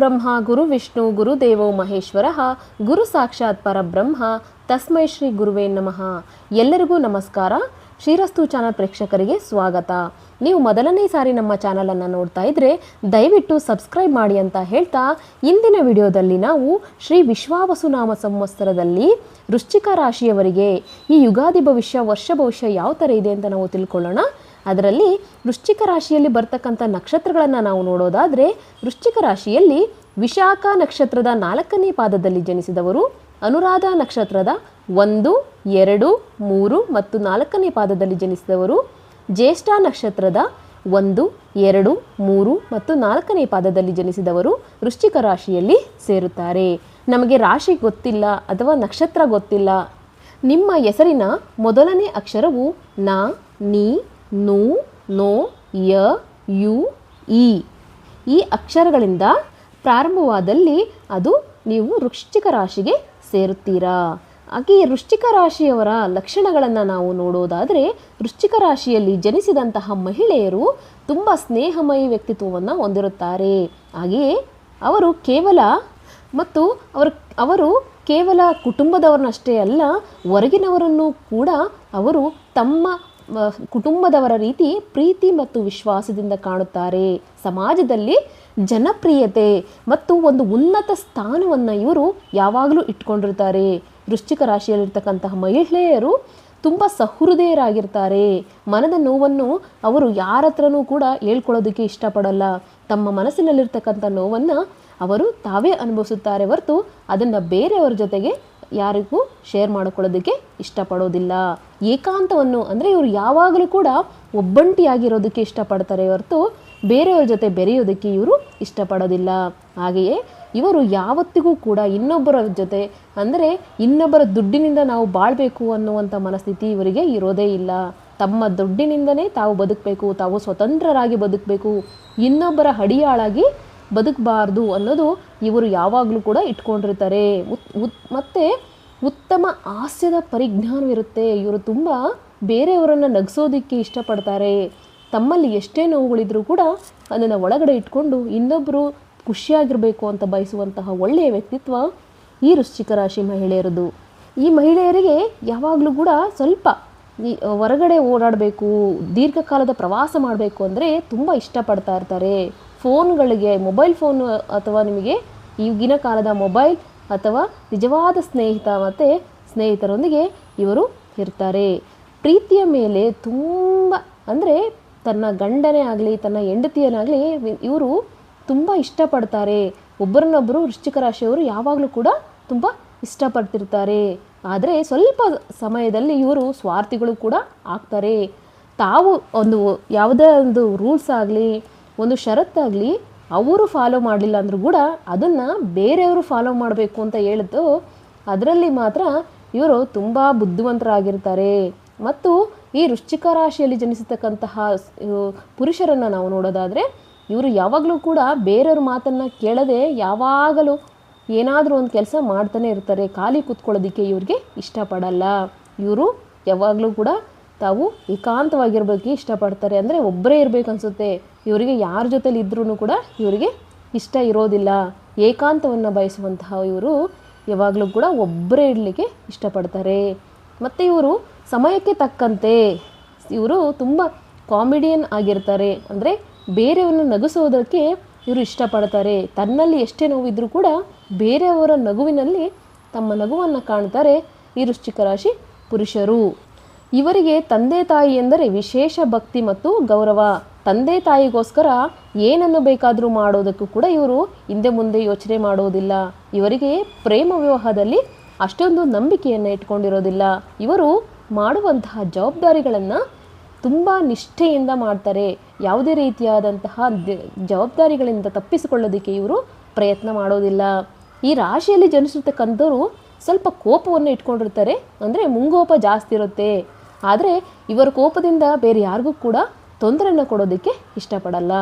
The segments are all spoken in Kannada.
ಬ್ರಹ್ಮ ಗುರು ವಿಷ್ಣು ಗುರುದೇವೋ ಮಹೇಶ್ವರ. ಗುರು ಸಾಕ್ಷಾತ್ ಪರಬ್ರಹ್ಮ. ತಸ್ಮೈ ಶ್ರೀ ಗುರುವೇ ನಮಃ. ಎಲ್ಲರಿಗೂ ನಮಸ್ಕಾರ. ಶ್ರೀರಸ್ತು ಚಾನಲ್ ಪ್ರೇಕ್ಷಕರಿಗೆ ಸ್ವಾಗತ. ನೀವು ಮೊದಲನೇ ಸಾರಿ ನಮ್ಮ ಚಾನಲನ್ನು ನೋಡ್ತಾ ಇದ್ರೆ ದಯವಿಟ್ಟು ಸಬ್ಸ್ಕ್ರೈಬ್ ಮಾಡಿ ಅಂತ ಹೇಳ್ತಾ ಇಂದಿನ ವಿಡಿಯೋದಲ್ಲಿ ನಾವು ಶ್ರೀ ವಿಶ್ವಾವಸುನಾಮ ಸಂವತ್ಸರದಲ್ಲಿ ವೃಶ್ಚಿಕ ರಾಶಿಯವರಿಗೆ ಈ ಯುಗಾದಿ ಭವಿಷ್ಯ, ವರ್ಷ ಭವಿಷ್ಯ ಯಾವ ಥರ ಇದೆ ಅಂತ ನಾವು ತಿಳ್ಕೊಳ್ಳೋಣ. ಅದರಲ್ಲಿ ವೃಶ್ಚಿಕ ರಾಶಿಯಲ್ಲಿ ಬರ್ತಕ್ಕಂಥ ನಕ್ಷತ್ರಗಳನ್ನು ನಾವು ನೋಡೋದಾದರೆ ವೃಶ್ಚಿಕ ರಾಶಿಯಲ್ಲಿ ವಿಶಾಖ ನಕ್ಷತ್ರದ ನಾಲ್ಕನೇ ಪಾದದಲ್ಲಿ ಜನಿಸಿದವರು, ಅನುರಾಧ ನಕ್ಷತ್ರದ ಒಂದು, ಎರಡು, ಮೂರು ಮತ್ತು ನಾಲ್ಕನೇ ಪಾದದಲ್ಲಿ ಜನಿಸಿದವರು, ಜ್ಯೇಷ್ಠ ನಕ್ಷತ್ರದ ಒಂದು, ಎರಡು, ಮೂರು ಮತ್ತು ನಾಲ್ಕನೇ ಪಾದದಲ್ಲಿ ಜನಿಸಿದವರು ವೃಶ್ಚಿಕ ರಾಶಿಯಲ್ಲಿ ಸೇರುತ್ತಾರೆ. ನಮಗೆ ರಾಶಿ ಗೊತ್ತಿಲ್ಲ ಅಥವಾ ನಕ್ಷತ್ರ ಗೊತ್ತಿಲ್ಲ. ನಿಮ್ಮ ಹೆಸರಿನ ಮೊದಲನೇ ಅಕ್ಷರವು ನಾ, ನಿ ನು, ನೋ, ಯ, ಯು ಇ ಈ ಅಕ್ಷರಗಳಿಂದ ಪ್ರಾರಂಭವಾದಲ್ಲಿ ಅದು ನೀವು ವೃಶ್ಚಿಕ ರಾಶಿಗೆ ಸೇರುತ್ತೀರಾ? ಹಾಗೆ ವೃಶ್ಚಿಕ ರಾಶಿಯವರ ಲಕ್ಷಣಗಳನ್ನು ನಾವು ನೋಡೋದಾದರೆ, ವೃಶ್ಚಿಕ ರಾಶಿಯಲ್ಲಿ ಜನಿಸಿದಂತಹ ಮಹಿಳೆಯರು ತುಂಬ ಸ್ನೇಹಮಯ ವ್ಯಕ್ತಿತ್ವವನ್ನು ಹೊಂದಿರುತ್ತಾರೆ. ಹಾಗೆಯೇ ಅವರು ಕೇವಲ ಮತ್ತು ಅವರು ಅವರು ಕೇವಲ ಕುಟುಂಬದವರನ್ನಷ್ಟೇ ಅಲ್ಲ, ಹೊರಗಿನವರನ್ನು ಕೂಡ ಅವರು ತಮ್ಮ ಕುಟುಂಬದವರ ರೀತಿ ಪ್ರೀತಿ ಮತ್ತು ವಿಶ್ವಾಸದಿಂದ ಕಾಣುತ್ತಾರೆ. ಸಮಾಜದಲ್ಲಿ ಜನಪ್ರಿಯತೆ ಮತ್ತು ಒಂದು ಉನ್ನತ ಸ್ಥಾನವನ್ನು ಇವರು ಯಾವಾಗಲೂ ಇಟ್ಕೊಂಡಿರ್ತಾರೆ. ವೃಶ್ಚಿಕ ರಾಶಿಯಲ್ಲಿರ್ತಕ್ಕಂತಹ ಮಹಿಳೆಯರು ತುಂಬ ಸಹೃದಯರಾಗಿರ್ತಾರೆ. ಮನದ ನೋವನ್ನು ಅವರು ಯಾರ ಹತ್ರನೂ ಕೂಡ ಹೇಳ್ಕೊಳ್ಳೋದಕ್ಕೆ ಇಷ್ಟಪಡಲ್ಲ. ತಮ್ಮ ಮನಸ್ಸಿನಲ್ಲಿರ್ತಕ್ಕಂಥ ನೋವನ್ನು ಅವರು ತಾವೇ ಅನುಭವಿಸುತ್ತಾರೆ ಹೊರತು ಅದನ್ನು ಬೇರೆಯವರ ಜೊತೆಗೆ ಯಾರಿಗೂ ಶೇರ್ ಮಾಡಿಕೊಳ್ಳೋದಕ್ಕೆ ಇಷ್ಟಪಡೋದಿಲ್ಲ. ಏಕಾಂತವನ್ನು ಅಂದರೆ ಇವರು ಯಾವಾಗಲೂ ಕೂಡ ಒಬ್ಬಂಟಿಯಾಗಿರೋದಕ್ಕೆ ಇಷ್ಟಪಡ್ತಾರೆ ಹೊರತು ಬೇರೆಯವ್ರ ಜೊತೆ ಬೆರೆಯೋದಕ್ಕೆ ಇವರು ಇಷ್ಟಪಡೋದಿಲ್ಲ. ಹಾಗೆಯೇ ಇವರು ಯಾವತ್ತಿಗೂ ಕೂಡ ಇನ್ನೊಬ್ಬರ ಜೊತೆ ಅಂದರೆ ಇನ್ನೊಬ್ಬರ ದುಡ್ಡಿನಿಂದ ನಾವು ಬಾಳಬೇಕು ಅನ್ನುವಂಥ ಮನಸ್ಥಿತಿ ಇವರಿಗೆ ಇರೋದೇ ಇಲ್ಲ. ತಮ್ಮ ದುಡ್ಡಿನಿಂದನೇ ತಾವು ಬದುಕಬೇಕು, ತಾವು ಸ್ವತಂತ್ರರಾಗಿ ಬದುಕಬೇಕು, ಇನ್ನೊಬ್ಬರ ಹಡಿಯಾಳಾಗಿ ಬದುಕಬಾರ್ದು ಅನ್ನೋದು ಇವರು ಯಾವಾಗಲೂ ಕೂಡ ಇಟ್ಕೊಂಡಿರ್ತಾರೆ. ಉತ್ ಮತ್ತು ಉತ್ತಮ ಹಾಸ್ಯದ ಪರಿಜ್ಞಾನವಿರುತ್ತೆ. ಇವರು ತುಂಬ ಬೇರೆಯವರನ್ನು ನಗಿಸೋದಕ್ಕೆ ಇಷ್ಟಪಡ್ತಾರೆ. ತಮ್ಮಲ್ಲಿ ಎಷ್ಟೇ ನೋವುಗಳಿದ್ರೂ ಕೂಡ ಅದನ್ನು ಒಳಗಡೆ ಇಟ್ಕೊಂಡು ಇನ್ನೊಬ್ಬರು ಖುಷಿಯಾಗಿರಬೇಕು ಅಂತ ಬಯಸುವಂತಹ ಒಳ್ಳೆಯ ವ್ಯಕ್ತಿತ್ವ ಈ ವೃಶ್ಚಿಕ ರಾಶಿ ಮಹಿಳೆಯರದು. ಈ ಮಹಿಳೆಯರಿಗೆ ಯಾವಾಗಲೂ ಕೂಡ ಸ್ವಲ್ಪ ಹೊರಗಡೆ ಓಡಾಡಬೇಕು, ದೀರ್ಘಕಾಲದ ಪ್ರವಾಸ ಮಾಡಬೇಕು ಅಂದರೆ ತುಂಬ ಇಷ್ಟಪಡ್ತಾ ಇರ್ತಾರೆ. ಫೋನ್ಗಳಿಗೆ, ಮೊಬೈಲ್ ಫೋನ್ ಅಥವಾ ನಿಮಗೆ ಈಗಿನ ಕಾಲದ ಮೊಬೈಲ್ ಅಥವಾ ನಿಜವಾದ ಸ್ನೇಹಿತ ಮತ್ತು ಸ್ನೇಹಿತರೊಂದಿಗೆ ಇವರು ಇರ್ತಾರೆ. ಪ್ರೀತಿಯ ಮೇಲೆ ತುಂಬ ಅಂದರೆ ತನ್ನ ಗಂಡನೇ ಆಗಲಿ, ತನ್ನ ಹೆಂಡತಿಯನ್ನಾಗಲಿ ಇವರು ತುಂಬ ಇಷ್ಟಪಡ್ತಾರೆ. ಒಬ್ಬರನ್ನೊಬ್ಬರು ವೃಶ್ಚಿಕ ರಾಶಿಯವರು ಯಾವಾಗಲೂ ಕೂಡ ತುಂಬ ಇಷ್ಟಪಡ್ತಿರ್ತಾರೆ. ಆದರೆ ಸ್ವಲ್ಪ ಸಮಯದಲ್ಲಿ ಇವರು ಸ್ವಾರ್ಥಿಗಳು ಕೂಡ ಆಗ್ತಾರೆ. ತಾವು ಒಂದು ಯಾವುದೇ ಒಂದು ರೂಲ್ಸ್ ಆಗಲಿ ಒಂದು ಷರತ್ತಾಗಲಿ ಅವರು ಫಾಲೋ ಮಾಡಲಿಲ್ಲ ಅಂದರೂ ಕೂಡ ಅದನ್ನು ಬೇರೆಯವರು ಫಾಲೋ ಮಾಡಬೇಕು ಅಂತ ಹೇಳಿದ್ದು ಅದರಲ್ಲಿ ಮಾತ್ರ ಇವರು ತುಂಬ ಬುದ್ಧಿವಂತರಾಗಿರ್ತಾರೆ. ಮತ್ತು ಈ ವೃಶ್ಚಿಕ ರಾಶಿಯಲ್ಲಿ ಜನಿಸತಕ್ಕಂತಹ ಪುರುಷರನ್ನು ನಾವು ನೋಡೋದಾದರೆ ಇವರು ಯಾವಾಗಲೂ ಕೂಡ ಬೇರೆಯವ್ರ ಮಾತನ್ನು ಕೇಳದೆ ಯಾವಾಗಲೂ ಏನಾದರೂ ಒಂದು ಕೆಲಸ ಮಾಡ್ತಾನೆ ಇರ್ತಾರೆ. ಖಾಲಿ ಕೂತ್ಕೊಳ್ಳೋದಕ್ಕೆ ಇವ್ರಿಗೆ ಇಷ್ಟಪಡಲ್ಲ. ಇವರು ಯಾವಾಗಲೂ ಕೂಡ ತಾವು ಏಕಾಂತವಾಗಿರ್ಬೇಕು ಇಷ್ಟಪಡ್ತಾರೆ. ಅಂದರೆ ಒಬ್ಬರೇ ಇರಬೇಕು ಅನಿಸುತ್ತೆ ಇವರಿಗೆ ಯಾರ ಜೊತೇಲಿ ಇದ್ರೂ ಕೂಡ ಇವರಿಗೆ ಇಷ್ಟ ಇರೋದಿಲ್ಲ. ಏಕಾಂತವನ್ನು ಬಯಸುವಂತಹ ಇವರು ಯಾವಾಗಲೂ ಕೂಡ ಒಬ್ಬರೇ ಇಡಲಿಕ್ಕೆ ಇಷ್ಟಪಡ್ತಾರೆ. ಮತ್ತು ಇವರು ಸಮಯಕ್ಕೆ ತಕ್ಕಂತೆ ಇವರು ತುಂಬ ಕಾಮಿಡಿಯನ್ ಆಗಿರ್ತಾರೆ. ಅಂದರೆ ಬೇರೆಯವರನ್ನು ನಗಿಸೋದಕ್ಕೆ ಇವರು ಇಷ್ಟಪಡ್ತಾರೆ. ತನ್ನಲ್ಲಿ ಎಷ್ಟೇ ನೋವಿದ್ರೂ ಕೂಡ ಬೇರೆಯವರ ನಗುವಿನಲ್ಲಿ ತಮ್ಮ ನಗುವನ್ನು ಕಾಣ್ತಾರೆ ಈ ವೃಶ್ಚಿಕ ರಾಶಿ ಪುರುಷರು. ಇವರಿಗೆ ತಂದೆ ತಾಯಿ ಎಂದರೆ ವಿಶೇಷ ಭಕ್ತಿ ಮತ್ತು ಗೌರವ. ತಂದೆ ತಾಯಿಗೋಸ್ಕರ ಏನನ್ನು ಬೇಕಾದರೂ ಮಾಡೋದಕ್ಕೂ ಕೂಡ ಇವರು ಹಿಂದೆ ಮುಂದೆ ಯೋಚನೆ ಮಾಡೋದಿಲ್ಲ. ಇವರಿಗೆ ಪ್ರೇಮ ವಿವಾಹದಲ್ಲಿ ಅಷ್ಟೊಂದು ನಂಬಿಕೆಯನ್ನು ಇಟ್ಕೊಂಡಿರೋದಿಲ್ಲ. ಇವರು ಮಾಡುವಂತಹ ಜವಾಬ್ದಾರಿಗಳನ್ನು ತುಂಬ ನಿಷ್ಠೆಯಿಂದ ಮಾಡ್ತಾರೆ. ಯಾವುದೇ ರೀತಿಯಾದಂತಹ ಜವಾಬ್ದಾರಿಗಳಿಂದ ತಪ್ಪಿಸಿಕೊಳ್ಳೋದಕ್ಕೆ ಇವರು ಪ್ರಯತ್ನ ಮಾಡೋದಿಲ್ಲ. ಈ ರಾಶಿಯಲ್ಲಿ ಜನಿಸಿರ್ತಕ್ಕಂಥವ್ರು ಸ್ವಲ್ಪ ಕೋಪವನ್ನು ಇಟ್ಕೊಂಡಿರ್ತಾರೆ. ಅಂದರೆ ಮುಂಗೋಪ ಜಾಸ್ತಿ ಇರುತ್ತೆ. ಆದರೆ ಇವರ ಕೋಪದಿಂದ ಬೇರೆ ಯಾರಿಗೂ ಕೂಡ ತೊಂದರೆಯನ್ನು ಕೊಡೋದಕ್ಕೆ ಇಷ್ಟಪಡಲ್ಲ.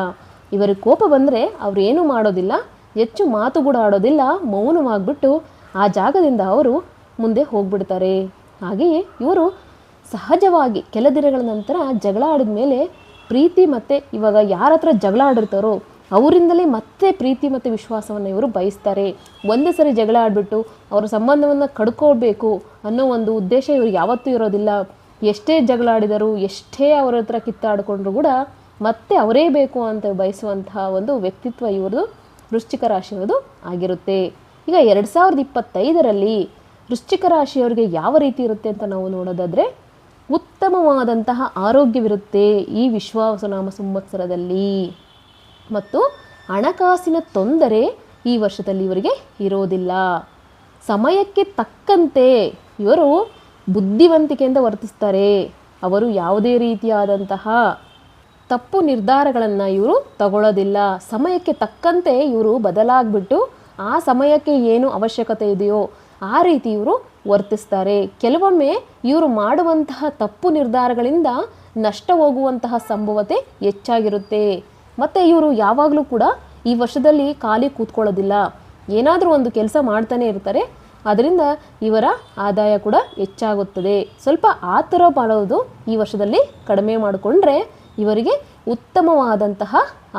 ಇವರಿಗೆ ಕೋಪ ಬಂದರೆ ಅವರು ಏನೂ ಮಾಡೋದಿಲ್ಲ, ಹೆಚ್ಚು ಮಾತು ಕೂಡ ಆಡೋದಿಲ್ಲ, ಮೌನವಾಗಿಬಿಟ್ಟು ಆ ಜಾಗದಿಂದ ಅವರು ಮುಂದೆ ಹೋಗ್ಬಿಡ್ತಾರೆ. ಹಾಗೆಯೇ ಇವರು ಸಹಜವಾಗಿ ಕೆಲ ದಿನಗಳ ನಂತರ ಜಗಳ ಆಡಿದ ಮೇಲೆ ಪ್ರೀತಿ ಮತ್ತು ಇವಾಗ ಯಾರ ಹತ್ರ ಜಗಳ ಆಡಿರ್ತಾರೋ ಅವರಿಂದಲೇ ಮತ್ತೆ ಪ್ರೀತಿ ಮತ್ತು ವಿಶ್ವಾಸವನ್ನು ಇವರು ಬಯಸ್ತಾರೆ. ಒಂದೇ ಸರಿ ಜಗಳ ಆಡಿಬಿಟ್ಟು ಅವರ ಸಂಬಂಧವನ್ನು ಕಡ್ಕೊಳ್ಬೇಕು ಅನ್ನೋ ಒಂದು ಉದ್ದೇಶ ಇವ್ರಿಗೆ ಯಾವತ್ತೂ ಇರೋದಿಲ್ಲ. ಎಷ್ಟೇ ಜಗಳಾಡಿದರು ಎಷ್ಟೇ ಅವರ ಹತ್ರ ಕಿತ್ತಾಡಿಕೊಂಡ್ರು ಕೂಡ ಮತ್ತೆ ಅವರೇ ಬೇಕು ಅಂತ ಬಯಸುವಂತಹ ಒಂದು ವ್ಯಕ್ತಿತ್ವ ಇವರದು, ವೃಶ್ಚಿಕ ರಾಶಿಯವ್ರದ್ದು ಆಗಿರುತ್ತೆ. ಈಗ ಎರಡು ಸಾವಿರದ ಇಪ್ಪತ್ತೈದರಲ್ಲಿ ವೃಶ್ಚಿಕ ರಾಶಿಯವರಿಗೆ ಯಾವ ರೀತಿ ಇರುತ್ತೆ ಅಂತ ನಾವು ನೋಡೋದಾದರೆ, ಉತ್ತಮವಾದಂತಹ ಆರೋಗ್ಯವಿರುತ್ತೆ ಈ ವಿಶ್ವಾಸನಾಮ ಸಂವತ್ಸರದಲ್ಲಿ. ಮತ್ತು ಹಣಕಾಸಿನ ತೊಂದರೆ ಈ ವರ್ಷದಲ್ಲಿ ಇವರಿಗೆ ಇರೋದಿಲ್ಲ. ಸಮಯಕ್ಕೆ ತಕ್ಕಂತೆ ಇವರು ಬುದ್ಧಿವಂತಿಕೆಯಿಂದ ವರ್ತಿಸ್ತಾರೆ. ಅವರು ಯಾವುದೇ ರೀತಿಯಾದಂತಹ ತಪ್ಪು ನಿರ್ಧಾರಗಳನ್ನು ಇವರು ತಗೊಳ್ಳೋದಿಲ್ಲ ಸಮಯಕ್ಕೆ ತಕ್ಕಂತೆ ಇವರು ಬದಲಾಗ್ಬಿಟ್ಟು ಆ ಸಮಯಕ್ಕೆ ಏನು ಅವಶ್ಯಕತೆ ಇದೆಯೋ ಆ ರೀತಿ ಇವರು ವರ್ತಿಸ್ತಾರೆ. ಕೆಲವೊಮ್ಮೆ ಇವರು ಮಾಡುವಂತಹ ತಪ್ಪು ನಿರ್ಧಾರಗಳಿಂದ ನಷ್ಟ ಹೋಗುವಂತಹ ಸಂಭವತೆ ಹೆಚ್ಚಾಗಿರುತ್ತೆ. ಮತ್ತು ಇವರು ಯಾವಾಗಲೂ ಕೂಡ ಈ ವರ್ಷದಲ್ಲಿ ಖಾಲಿ ಕೂತ್ಕೊಳ್ಳೋದಿಲ್ಲ. ಏನಾದರೂ ಒಂದು ಕೆಲಸ ಮಾಡ್ತಾನೆ ಇರ್ತಾರೆ. ಅದರಿಂದ ಇವರ ಆದಾಯ ಕೂಡ ಹೆಚ್ಚಾಗುತ್ತದೆ. ಸ್ವಲ್ಪ ಆತುರ ಮಾಡೋದು ಈ ವರ್ಷದಲ್ಲಿ ಕಡಿಮೆ ಮಾಡಿಕೊಂಡ್ರೆ ಇವರಿಗೆ ಉತ್ತಮವಾದಂತಹ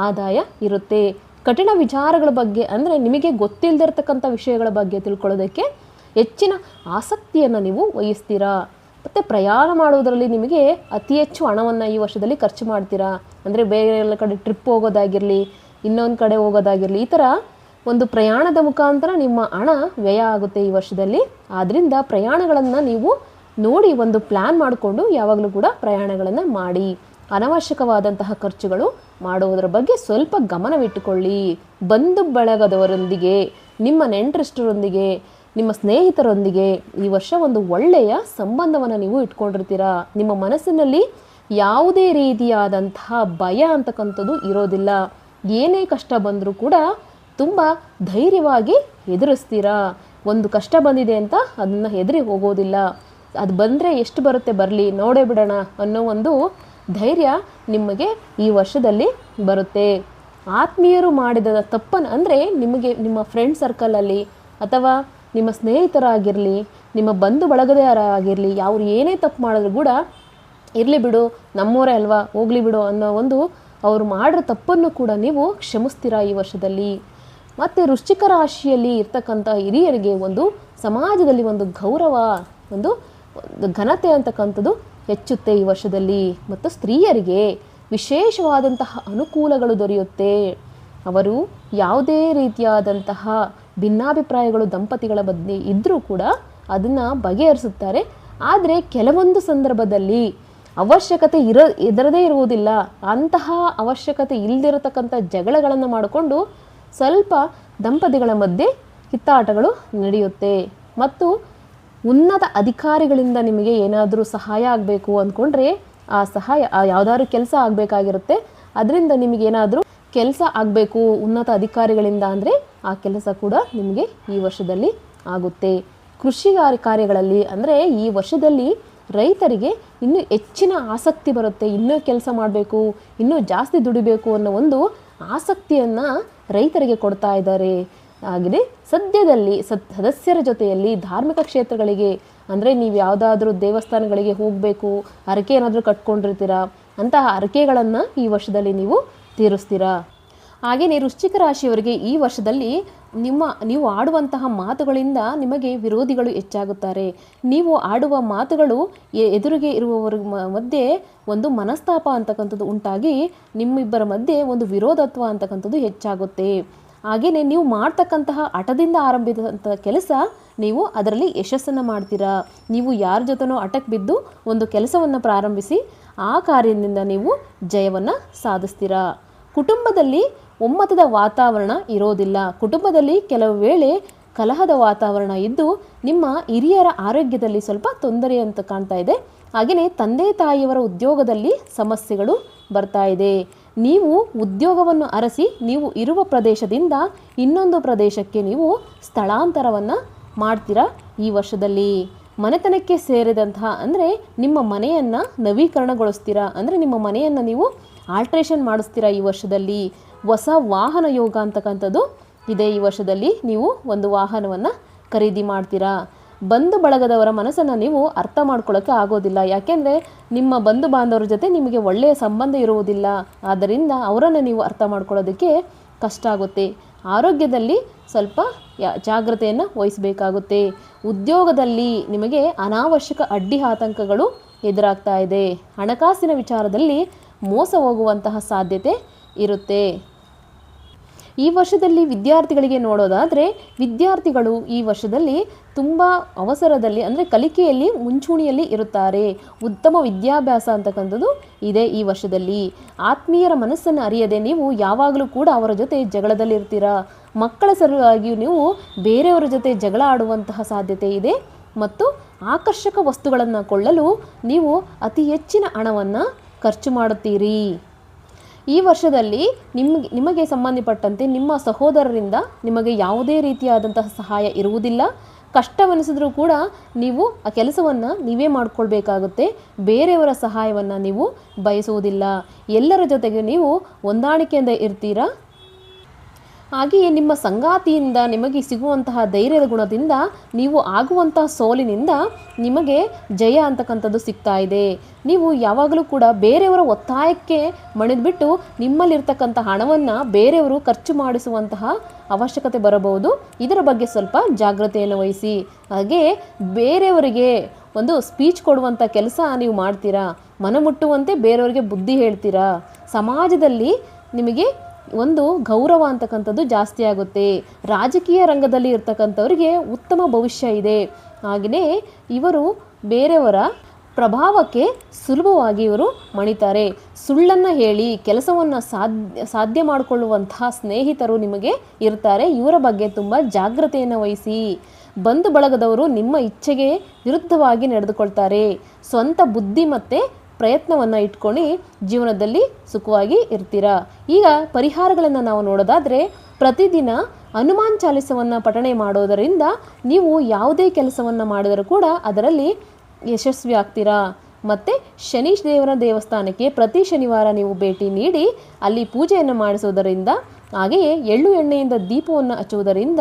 ಆದಾಯ ಇರುತ್ತೆ. ಕಠಿಣ ವಿಚಾರಗಳ ಬಗ್ಗೆ ಅಂದರೆ ನಿಮಗೆ ಗೊತ್ತಿಲ್ಲದಿರ್ತಕ್ಕಂಥ ವಿಷಯಗಳ ಬಗ್ಗೆ ತಿಳ್ಕೊಳ್ಳೋದಕ್ಕೆ ಹೆಚ್ಚಿನ ಆಸಕ್ತಿಯನ್ನು ನೀವು ವಹಿಸ್ತೀರಾ? ಮತ್ತು ಪ್ರಯಾಣ ಮಾಡುವುದರಲ್ಲಿ ನಿಮಗೆ ಅತಿ ಹೆಚ್ಚು ಹಣವನ್ನು ಈ ವರ್ಷದಲ್ಲಿ ಖರ್ಚು ಮಾಡ್ತೀರಾ? ಅಂದರೆ ಬೇರೆ ಎಲ್ಲ ಕಡೆ ಟ್ರಿಪ್ ಹೋಗೋದಾಗಿರಲಿ, ಇನ್ನೊಂದು ಕಡೆ ಹೋಗೋದಾಗಿರಲಿ, ಈ ಥರ ಒಂದು ಪ್ರಯಾಣದ ಮುಖಾಂತರ ನಿಮ್ಮ ಹಣ ವ್ಯಯ ಆಗುತ್ತೆ ಈ ವರ್ಷದಲ್ಲಿ. ಆದ್ದರಿಂದ ಪ್ರಯಾಣಗಳನ್ನು ನೀವು ನೋಡಿ ಒಂದು ಪ್ಲ್ಯಾನ್ ಮಾಡಿಕೊಂಡು ಯಾವಾಗಲೂ ಕೂಡ ಪ್ರಯಾಣಗಳನ್ನು ಮಾಡಿ. ಅನವಶ್ಯಕವಾದಂತಹ ಖರ್ಚುಗಳು ಮಾಡುವುದರ ಬಗ್ಗೆ ಸ್ವಲ್ಪ ಗಮನವಿಟ್ಟುಕೊಳ್ಳಿ. ಬಂಧು ಬಳಗದವರೊಂದಿಗೆ, ನಿಮ್ಮ ನೆಂಟರಿಷ್ಟರೊಂದಿಗೆ, ನಿಮ್ಮ ಸ್ನೇಹಿತರೊಂದಿಗೆ ಈ ವರ್ಷ ಒಂದು ಒಳ್ಳೆಯ ಸಂಬಂಧವನ್ನು ನೀವು ಇಟ್ಕೊಂಡಿರ್ತೀರಾ? ನಿಮ್ಮ ಮನಸ್ಸಿನಲ್ಲಿ ಯಾವುದೇ ರೀತಿಯಾದಂತಹ ಭಯ ಅಂತಕ್ಕಂಥದ್ದು ಇರೋದಿಲ್ಲ. ಏನೇ ಕಷ್ಟ ಬಂದರೂ ಕೂಡ ತುಂಬ ಧೈರ್ಯವಾಗಿ ಎದುರಿಸ್ತೀರಾ? ಒಂದು ಕಷ್ಟ ಬಂದಿದೆ ಅಂತ ಅದನ್ನು ಹೆದರಿ ಹೋಗೋದಿಲ್ಲ. ಅದು ಬಂದರೆ ಎಷ್ಟು ಬರುತ್ತೆ ಬರಲಿ, ನೋಡೇ ಬಿಡೋಣ ಅನ್ನೋ ಒಂದು ಧೈರ್ಯ ನಿಮಗೆ ಈ ವರ್ಷದಲ್ಲಿ ಬರುತ್ತೆ. ಆತ್ಮೀಯರು ಮಾಡಿದ ತಪ್ಪನ್ನು ಅಂದರೆ ನಿಮಗೆ ನಿಮ್ಮ ಫ್ರೆಂಡ್ ಸರ್ಕಲಲ್ಲಿ ಅಥವಾ ನಿಮ್ಮ ಸ್ನೇಹಿತರಾಗಿರಲಿ, ನಿಮ್ಮ ಬಂಧು ಬಳಗದವರಾಗಿರಲಿ ಯಾರು ಏನೇ ತಪ್ಪು ಮಾಡಿದ್ರು ಕೂಡ ಇರಲಿ ಬಿಡು, ನಮ್ಮೋರೇ ಅಲ್ವಾ, ಹೋಗ್ಲಿ ಬಿಡು ಅನ್ನೋ ಒಂದು ಅವರು ಮಾಡಿರೋ ತಪ್ಪನ್ನು ಕೂಡ ನೀವು ಕ್ಷಮಿಸ್ತೀರಾ ಈ ವರ್ಷದಲ್ಲಿ? ಮತ್ತು ವೃಶ್ಚಿಕ ರಾಶಿಯಲ್ಲಿ ಇರ್ತಕ್ಕಂಥ ಹಿರಿಯರಿಗೆ ಒಂದು ಸಮಾಜದಲ್ಲಿ ಒಂದು ಗೌರವ, ಒಂದು ಘನತೆ ಅಂತಕ್ಕಂಥದ್ದು ಹೆಚ್ಚುತ್ತೆ ಈ ವರ್ಷದಲ್ಲಿ. ಮತ್ತು ಸ್ತ್ರೀಯರಿಗೆ ವಿಶೇಷವಾದಂತಹ ಅನುಕೂಲಗಳು ದೊರೆಯುತ್ತೆ. ಅವರು ಯಾವುದೇ ರೀತಿಯಾದಂತಹ ಭಿನ್ನಾಭಿಪ್ರಾಯಗಳು, ದಂಪತಿಗಳ ಬಗ್ಗೆ ಇದ್ದರೂ ಕೂಡ ಅದನ್ನು ಬಗೆಹರಿಸುತ್ತಾರೆ. ಆದರೆ ಕೆಲವೊಂದು ಸಂದರ್ಭದಲ್ಲಿ ಅವಶ್ಯಕತೆ ಇರ ಇದರದೇ ಇರುವುದಿಲ್ಲ. ಅಂತಹ ಅವಶ್ಯಕತೆ ಇಲ್ಲದಿರತಕ್ಕಂಥ ಜಗಳಗಳನ್ನು ಮಾಡಿಕೊಂಡು ಸ್ವಲ್ಪ ದಂಪತಿಗಳ ಮಧ್ಯೆ ಕಿತ್ತಾಟಗಳು ನಡೆಯುತ್ತೆ. ಮತ್ತು ಉನ್ನತ ಅಧಿಕಾರಿಗಳಿಂದ ನಿಮಗೆ ಏನಾದರೂ ಸಹಾಯ ಆಗಬೇಕು ಅಂದ್ಕೊಂಡ್ರೆ ಆ ಸಹಾಯ, ಆ ಯಾವುದಾದ್ರು ಕೆಲಸ ಆಗಬೇಕಾಗಿರುತ್ತೆ. ಅದರಿಂದ ನಿಮಗೇನಾದರೂ ಕೆಲಸ ಆಗಬೇಕು ಉನ್ನತ ಅಧಿಕಾರಿಗಳಿಂದ ಅಂದರೆ ಆ ಕೆಲಸ ಕೂಡ ನಿಮಗೆ ಈ ವರ್ಷದಲ್ಲಿ ಆಗುತ್ತೆ. ಕೃಷಿ ಕಾರ್ಯ ಕಾರ್ಯಗಳಲ್ಲಿ ಅಂದರೆ ಈ ವರ್ಷದಲ್ಲಿ ರೈತರಿಗೆ ಇನ್ನೂ ಹೆಚ್ಚಿನ ಆಸಕ್ತಿ ಬರುತ್ತೆ. ಇನ್ನೂ ಕೆಲಸ ಮಾಡಬೇಕು, ಇನ್ನೂ ಜಾಸ್ತಿ ದುಡಿಬೇಕು ಅನ್ನೋ ಒಂದು ಆಸಕ್ತಿಯನ್ನು ರೈತರಿಗೆ ಕೊಡ್ತಾ ಇದ್ದಾರೆ. ಆಗಿದೆ ಸದ್ಯದಲ್ಲಿ ಸದ್, ಸದಸ್ಯರ ಜೊತೆಯಲ್ಲಿ ಧಾರ್ಮಿಕ ಕ್ಷೇತ್ರಗಳಿಗೆ, ಅಂದರೆ ನೀವು ಯಾವುದಾದ್ರೂ ದೇವಸ್ಥಾನಗಳಿಗೆ ಹೋಗಬೇಕು, ಹರಕೆ ಏನಾದರೂ ಕಟ್ಕೊಂಡಿರ್ತೀರಾ, ಅಂತಹ ಹರಕೆಗಳನ್ನು ಈ ವರ್ಷದಲ್ಲಿ ನೀವು ತೀರಿಸ್ತೀರಾ? ಹಾಗೆಯೇ ವೃಶ್ಚಿಕ ರಾಶಿಯವರಿಗೆ ಈ ವರ್ಷದಲ್ಲಿ ನಿಮ್ಮ, ನೀವು ಆಡುವಂತಹ ಮಾತುಗಳಿಂದ ನಿಮಗೆ ವಿರೋಧಿಗಳು ಹೆಚ್ಚಾಗುತ್ತಾರೆ. ನೀವು ಆಡುವ ಮಾತುಗಳು ಎದುರಿಗೆ ಇರುವವರ ಮಧ್ಯೆ ಒಂದು ಮನಸ್ತಾಪ ಅಂತಕ್ಕಂಥದ್ದು ಉಂಟಾಗಿ ನಿಮ್ಮಿಬ್ಬರ ಮಧ್ಯೆ ಒಂದು ವಿರೋಧತ್ವ ಅಂತಕ್ಕಂಥದ್ದು ಹೆಚ್ಚಾಗುತ್ತೆ. ಹಾಗೆಯೇ ನೀವು ಮಾಡ್ತಕ್ಕಂತಹ ಹಠದಿಂದ ಆರಂಭಿಸಿದಂಥ ಕೆಲಸ ನೀವು ಅದರಲ್ಲಿ ಯಶಸ್ಸನ್ನು ಮಾಡ್ತೀರಾ. ನೀವು ಯಾರ ಜೊತೆನೋ ಹಠಕ್ಕೆ ಬಿದ್ದು ಒಂದು ಕೆಲಸವನ್ನು ಪ್ರಾರಂಭಿಸಿ ಆ ಕಾರ್ಯದಿಂದ ನೀವು ಜಯವನ್ನು ಸಾಧಿಸ್ತೀರಾ. ಕುಟುಂಬದಲ್ಲಿ ಒಮ್ಮತದ ವಾತಾವರಣ ಇರೋದಿಲ್ಲ. ಕುಟುಂಬದಲ್ಲಿ ಕೆಲವು ವೇಳೆ ಕಲಹದ ವಾತಾವರಣ ಇದ್ದು ನಿಮ್ಮ ಹಿರಿಯರ ಆರೋಗ್ಯದಲ್ಲಿ ಸ್ವಲ್ಪ ತೊಂದರೆ ಅಂತ ಕಾಣ್ತಾ ಇದೆ. ಹಾಗೆಯೇ ತಂದೆ ತಾಯಿಯವರ ಉದ್ಯೋಗದಲ್ಲಿ ಸಮಸ್ಯೆಗಳು ಬರ್ತಾ ಇದೆ. ನೀವು ಉದ್ಯೋಗವನ್ನು ಅರಸಿ ನೀವು ಇರುವ ಪ್ರದೇಶದಿಂದ ಇನ್ನೊಂದು ಪ್ರದೇಶಕ್ಕೆ ನೀವು ಸ್ಥಳಾಂತರವನ್ನು ಮಾಡ್ತೀರಾ ಈ ವರ್ಷದಲ್ಲಿ? ಮನೆತನಕ್ಕೆ ಸೇರಿದಂತಹ ಅಂದರೆ ನಿಮ್ಮ ಮನೆಯನ್ನು ನವೀಕರಣಗೊಳಿಸ್ತೀರಾ? ಅಂದರೆ ನಿಮ್ಮ ಮನೆಯನ್ನು ನೀವು ಆಲ್ಟ್ರೇಷನ್ ಮಾಡಿಸ್ತೀರಾ ಈ ವರ್ಷದಲ್ಲಿ? ಹೊಸ ವಾಹನ ಯೋಗ ಅಂತಕ್ಕಂಥದ್ದು ಇದೆ ಈ ವರ್ಷದಲ್ಲಿ ನೀವು ಒಂದು ವಾಹನವನ್ನು ಖರೀದಿ ಮಾಡ್ತೀರಾ? ಬಂಧು ಬಳಗದವರ ಮನಸ್ಸನ್ನು ನೀವು ಅರ್ಥ ಮಾಡ್ಕೊಳ್ಳೋಕ್ಕೆ ಆಗೋದಿಲ್ಲ. ಯಾಕೆಂದರೆ ನಿಮ್ಮ ಬಂಧು ಬಾಂಧವರ ಜೊತೆ ನಿಮಗೆ ಒಳ್ಳೆಯ ಸಂಬಂಧ ಇರುವುದಿಲ್ಲ. ಆದ್ದರಿಂದ ಅವರನ್ನು ನೀವು ಅರ್ಥ ಮಾಡ್ಕೊಳ್ಳೋದಕ್ಕೆ ಕಷ್ಟ ಆಗುತ್ತೆ. ಆರೋಗ್ಯದಲ್ಲಿ ಸ್ವಲ್ಪ ಜಾಗ್ರತೆಯನ್ನು ವಹಿಸಬೇಕಾಗುತ್ತೆ. ಉದ್ಯೋಗದಲ್ಲಿ ನಿಮಗೆ ಅನಾವಶ್ಯಕ ಅಡ್ಡಿ ಆತಂಕಗಳು ಎದುರಾಗ್ತಾ ಇದೆ. ಹಣಕಾಸಿನ ವಿಚಾರದಲ್ಲಿ ಮೋಸ ಹೋಗುವಂತಹ ಸಾಧ್ಯತೆ ಇರುತ್ತೆ. ಈ ವರ್ಷದಲ್ಲಿ ವಿದ್ಯಾರ್ಥಿಗಳಿಗೆ ನೋಡೋದಾದರೆ ವಿದ್ಯಾರ್ಥಿಗಳು ಈ ವರ್ಷದಲ್ಲಿ ತುಂಬ ಅವಸರದಲ್ಲಿ, ಅಂದರೆ ಕಲಿಕೆಯಲ್ಲಿ ಮುಂಚೂಣಿಯಲ್ಲಿ ಇರುತ್ತಾರೆ. ಉತ್ತಮ ವಿದ್ಯಾಭ್ಯಾಸ ಅಂತಕ್ಕಂಥದ್ದು ಇದೆ ಈ ವರ್ಷದಲ್ಲಿ. ಆತ್ಮೀಯರ ಮನಸ್ಸನ್ನು ಅರಿಯದೆ ನೀವು ಯಾವಾಗಲೂ ಕೂಡ ಅವರ ಜೊತೆ ಜಗಳದಲ್ಲಿ ಇರ್ತೀರಾ ಮಕ್ಕಳ ಸಲುವಾಗಿಯೂ ನೀವು ಬೇರೆಯವರ ಜೊತೆ ಜಗಳ ಆಡುವಂತಹ ಸಾಧ್ಯತೆ ಇದೆ? ಮತ್ತು ಆಕರ್ಷಕ ವಸ್ತುಗಳನ್ನು ಕೊಳ್ಳಲು ನೀವು ಅತಿ ಹೆಚ್ಚಿನ ಹಣವನ್ನು ಖರ್ಚು ಮಾಡುತ್ತೀರಿ. ಈ ವರ್ಷದಲ್ಲಿ ನಿಮ್ಗೆ, ನಿಮಗೆ ಸಂಬಂಧಪಟ್ಟಂತೆ ನಿಮ್ಮ ಸಹೋದರರಿಂದ ನಿಮಗೆ ಯಾವುದೇ ರೀತಿಯಾದಂತಹ ಸಹಾಯ ಇರುವುದಿಲ್ಲ. ಕಷ್ಟವೆನಿಸಿದ್ರೂ ಕೂಡ ನೀವು ಆ ಕೆಲಸವನ್ನು ನೀವೇ ಮಾಡಿಕೊಳ್ಬೇಕಾಗುತ್ತೆ. ಬೇರೆಯವರ ಸಹಾಯವನ್ನು ನೀವು ಬಯಸುವುದಿಲ್ಲ. ಎಲ್ಲರ ಜೊತೆಗೆ ನೀವು ಹೊಂದಾಣಿಕೆಯಿಂದ ಇರ್ತೀರಾ? ಹಾಗೆಯೇ ನಿಮ್ಮ ಸಂಗಾತಿಯಿಂದ ನಿಮಗೆ ಸಿಗುವಂತಹ ಧೈರ್ಯದ ಗುಣದಿಂದ ನೀವು ಆಗುವಂತಹ ಸೋಲಿನಿಂದ ನಿಮಗೆ ಜಯ ಅಂತಕ್ಕಂಥದ್ದು ಸಿಗ್ತಾ ಇದೆ. ನೀವು ಯಾವಾಗಲೂ ಕೂಡ ಬೇರೆಯವರ ಒತ್ತಾಯಕ್ಕೆ ಮಣಿದ್ಬಿಟ್ಟು ನಿಮ್ಮಲ್ಲಿರ್ತಕ್ಕಂಥ ಹಣವನ್ನು ಬೇರೆಯವರು ಖರ್ಚು ಮಾಡಿಸುವಂತಹ ಅವಶ್ಯಕತೆ ಬರಬಹುದು. ಇದರ ಬಗ್ಗೆ ಸ್ವಲ್ಪ ಜಾಗ್ರತೆಯನ್ನು ವಹಿಸಿ. ಹಾಗೆ ಬೇರೆಯವರಿಗೆ ಒಂದು ಸ್ಪೀಚ್ ಕೊಡುವಂಥ ಕೆಲಸ ನೀವು ಮಾಡ್ತೀರಾ? ಮನಮುಟ್ಟುವಂತೆ ಬೇರೆಯವರಿಗೆ ಬುದ್ಧಿ ಹೇಳ್ತೀರಾ? ಸಮಾಜದಲ್ಲಿ ನಿಮಗೆ ಒಂದು ಗೌರವ ಅಂತಕ್ಕಂಥದ್ದು ಜಾಸ್ತಿ ಆಗುತ್ತೆ. ರಾಜಕೀಯ ರಂಗದಲ್ಲಿ ಇರ್ತಕ್ಕಂಥವ್ರಿಗೆ ಉತ್ತಮ ಭವಿಷ್ಯ ಇದೆ. ಹಾಗೆಯೇ ಇವರು ಬೇರೆಯವರ ಪ್ರಭಾವಕ್ಕೆ ಸುಲಭವಾಗಿ ಇವರು ಮಣಿತಾರೆ. ಸುಳ್ಳನ್ನು ಹೇಳಿ, ಕೆಲಸವನ್ನು ಸಾಧ್ಯ ಸಾಧ್ಯ ಮಾಡಿಕೊಳ್ಳುವಂತಹ ಸ್ನೇಹಿತರು ನಿಮಗೆ ಇರ್ತಾರೆ. ಇವರ ಬಗ್ಗೆ ತುಂಬ ಜಾಗ್ರತೆಯನ್ನು ವಹಿಸಿ. ಬಂಧು ಬಳಗದವರು ನಿಮ್ಮ ಇಚ್ಛೆಗೆ ವಿರುದ್ಧವಾಗಿ ನಡೆದುಕೊಳ್ತಾರೆ. ಸ್ವಂತ ಬುದ್ಧಿ ಮತ್ತು ಪ್ರಯತ್ನವನ್ನು ಇಟ್ಕೊಂಡು ಜೀವನದಲ್ಲಿ ಸುಖವಾಗಿ ಇರ್ತೀರಾ? ಈಗ ಪರಿಹಾರಗಳನ್ನು ನಾವು ನೋಡೋದಾದರೆ, ಪ್ರತಿದಿನ ಹನುಮಾನ್ ಚಾಲಿಸವನ್ನು ಪಠಣೆ ಮಾಡೋದರಿಂದ ನೀವು ಯಾವುದೇ ಕೆಲಸವನ್ನು ಮಾಡಿದರೂ ಕೂಡ ಅದರಲ್ಲಿ ಯಶಸ್ವಿ ಆಗ್ತೀರಾ? ಮತ್ತು ಶನಿ ದೇವರ ದೇವಸ್ಥಾನಕ್ಕೆ ಪ್ರತಿ ಶನಿವಾರ ನೀವು ಭೇಟಿ ನೀಡಿ, ಅಲ್ಲಿ ಪೂಜೆಯನ್ನು ಮಾಡಿಸುವುದರಿಂದ ಹಾಗೆಯೇ ಎಳ್ಳು ಎಣ್ಣೆಯಿಂದ ದೀಪವನ್ನು ಹಚ್ಚುವುದರಿಂದ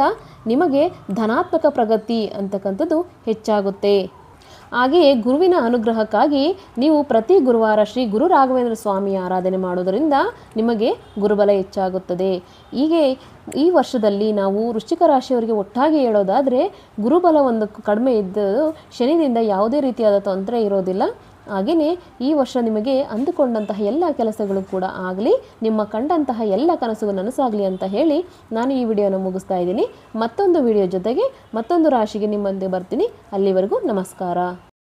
ನಿಮಗೆ ಧನಾತ್ಮಕ ಪ್ರಗತಿ ಅಂತಕ್ಕಂಥದ್ದು ಹೆಚ್ಚಾಗುತ್ತೆ. ಹಾಗೆಯೇ ಗುರುವಿನ ಅನುಗ್ರಹಕ್ಕಾಗಿ ನೀವು ಪ್ರತಿ ಗುರುವಾರ ಶ್ರೀ ಗುರು ರಾಘವೇಂದ್ರ ಸ್ವಾಮಿ ಆರಾಧನೆ ಮಾಡೋದರಿಂದ ನಿಮಗೆ ಗುರುಬಲ ಹೆಚ್ಚಾಗುತ್ತದೆ. ಹೀಗೆ ಈ ವರ್ಷದಲ್ಲಿ ನಾವು ವೃಶ್ಚಿಕ ರಾಶಿಯವರಿಗೆ ಒಟ್ಟಾಗಿ ಹೇಳೋದಾದರೆ ಗುರುಬಲ ಒಂದು ಕಡಿಮೆ ಇದ್ದು ಶನಿದಿಂದ ಯಾವುದೇ ರೀತಿಯಾದ ತೊಂದರೆ ಇರೋದಿಲ್ಲ. ಹಾಗೆಯೇ ಈ ವರ್ಷ ನಿಮಗೆ ಅಂದುಕೊಂಡಂತಹ ಎಲ್ಲ ಕೆಲಸಗಳು ಕೂಡ ಆಗಲಿ, ನಿಮ್ಮ ಕಂಡಂತಹ ಎಲ್ಲ ಕನಸುಗಳು ನನಸಾಗಲಿ ಅಂತ ಹೇಳಿ ನಾನು ಈ ವಿಡಿಯೋನ ಮುಗಿಸ್ತಾ ಇದ್ದೀನಿ. ಮತ್ತೊಂದು ವಿಡಿಯೋ ಜೊತೆಗೆ ಮತ್ತೊಂದು ರಾಶಿಗೆ ನಿಮ್ಮಂದೆ ಬರ್ತೀನಿ. ಅಲ್ಲಿವರೆಗೂ ನಮಸ್ಕಾರ.